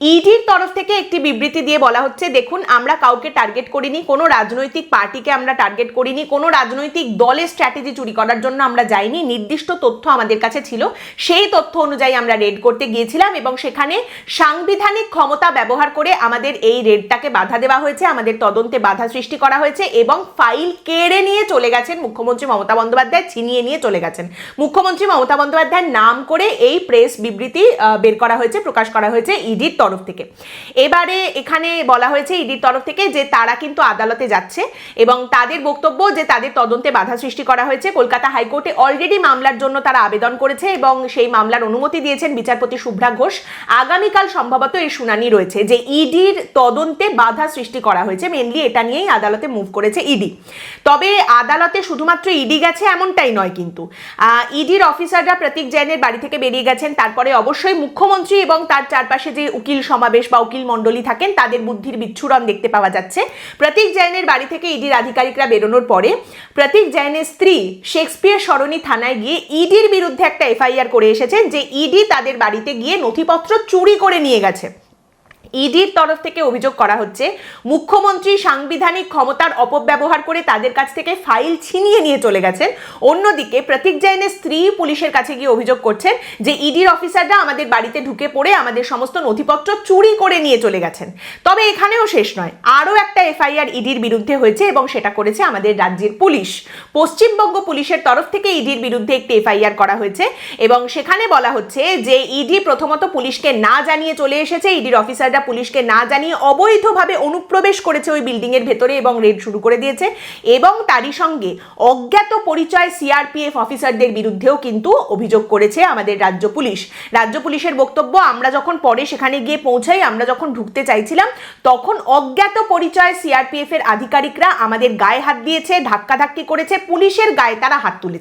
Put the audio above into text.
ইডির তরফ থেকে একটি বিবৃতি দিয়ে বলা হচ্ছে, দেখুন, আমরা কাউকে টার্গেট করিনি, কোনো রাজনৈতিক পার্টিকে আমরা টার্গেট করিনি, কোনো রাজনৈতিক দলের স্ট্র্যাটেজি চুরি করার জন্য আমরা যাইনি, নির্দিষ্ট তথ্য আমাদের কাছে ছিল, সেই তথ্য অনুযায়ী আমরা রেড করতে গিয়েছিলাম এবং সেখানে সাংবিধানিক ক্ষমতা ব্যবহার করে আমাদের এই রেডটাকে বাধা দেওয়া হয়েছে, আমাদের তদন্তে বাধা সৃষ্টি করা হয়েছে এবং ফাইল কেড়ে নিয়ে চলে গেছেন মুখ্যমন্ত্রী মমতা বন্দ্যোপাধ্যায়, ছিনিয়ে নিয়ে চলে গেছেন। মুখ্যমন্ত্রী মমতা বন্দ্যোপাধ্যায়ের নাম করে এই প্রেস বিবৃতি বের করা হয়েছে, প্রকাশ করা হয়েছে ইডির তরফ থেকে। এবারে এখানে বলা হয়েছে ইডির তরফ থেকে যে তারা কিন্তু আদালতে যাচ্ছে এবং তাদের বক্তব্য যে তাদের তদন্তে বাধা সৃষ্টি করা হয়েছে, কলকাতা হাইকোর্টে অলরেডি মামলার জন্য তারা আবেদন করেছে এবং সেই মামলার অনুমতি দিয়েছেন বিচারপতি শুভ্রা ঘোষ। আগামীকাল সম্ভবত এই শুনানি রয়েছে যে ইডির তদন্তে বাধা সৃষ্টি করা হয়েছে মেনলি এটা নিয়েই আদালতে মুভ করেছে ইডি। তবে আদালতে শুধুমাত্র ইডি গেছে এমনটাই নয় কিন্তু। ইডির অফিসাররা প্রতীক জৈনের বাড়ি থেকে বেরিয়ে গেছেন, তারপরে অবশ্যই মুখ্যমন্ত্রী এবং তার চারপাশে যে উকিল সমাবেশ বা উকিল মণ্ডলী থাকেন, তাদের বুদ্ধির বিচ্ছুরণ দেখতে পাওয়া যাচ্ছে। প্রতীক জৈনের বাড়ি থেকে ইডির আধিকারিকরা বেরোনোর পরে প্রতীক জৈনের স্ত্রী শেক্সপিয়ার সরণি থানায় গিয়ে ইডির বিরুদ্ধে একটা এফআইআর করে এসেছেন যে ইডি তাদের বাড়িতে গিয়ে নথিপত্র চুরি করে নিয়ে গেছে। ইডির তরফ থেকে অভিযোগ করা হচ্ছে, মুখ্যমন্ত্রী সাংবিধানিক ক্ষমতার অপব্যবহার করে তাদের কাছ থেকে ফাইল ছিনিয়ে নিয়ে চলে গেছেন। অন্যদিকে প্রতীক জৈনের স্ত্রী পুলিশের কাছে গিয়ে অভিযোগ করছেন যে, ইডির অফিসাররা আমাদের বাড়িতে ঢুকে পড়ে আমাদের সমস্ত নথিপত্র চুরি করে নিয়ে চলে গেছেন। তবে এখানেও শেষ নয়, আরও একটা এফআইআর ইডির বিরুদ্ধে হয়েছে এবং সেটা করেছে আমাদের রাজ্যের পুলিশ। পশ্চিমবঙ্গ পুলিশের তরফ থেকে ইডির বিরুদ্ধে একটি এফআইআর করা হয়েছে এবং সেখানে বলা হচ্ছে যে, ইডি প্রথমত পুলিশকে না জানিয়ে চলে এসেছে, ইডির অফিসাররা পুলিশকে না জানিয়ে অবৈধভাবে অনুপ্রবেশ করেছে ওই বিল্ডিং এর ভেতরে এবং রেড শুরু করে দিয়েছে। এবং তারই সঙ্গে অজ্ঞাত পরিচয় সিআরপিএফ অফিসারদের বিরুদ্ধেও কিন্তু অভিযোগ করেছে আমাদের রাজ্য পুলিশ। রাজ্য পুলিশের বক্তব্য, আমরা যখন পরে সেখানে গিয়ে পৌঁছাই, আমরা যখন ঢুকতে চাইছিলাম, তখন অজ্ঞাত পরিচয় সিআরপিএফ এর আধিকারিকরা আমাদের গায়ে হাত দিয়েছে, ধাক্কাধাক্কি করেছে, পুলিশের গায়ে তারা হাত তুলেছে।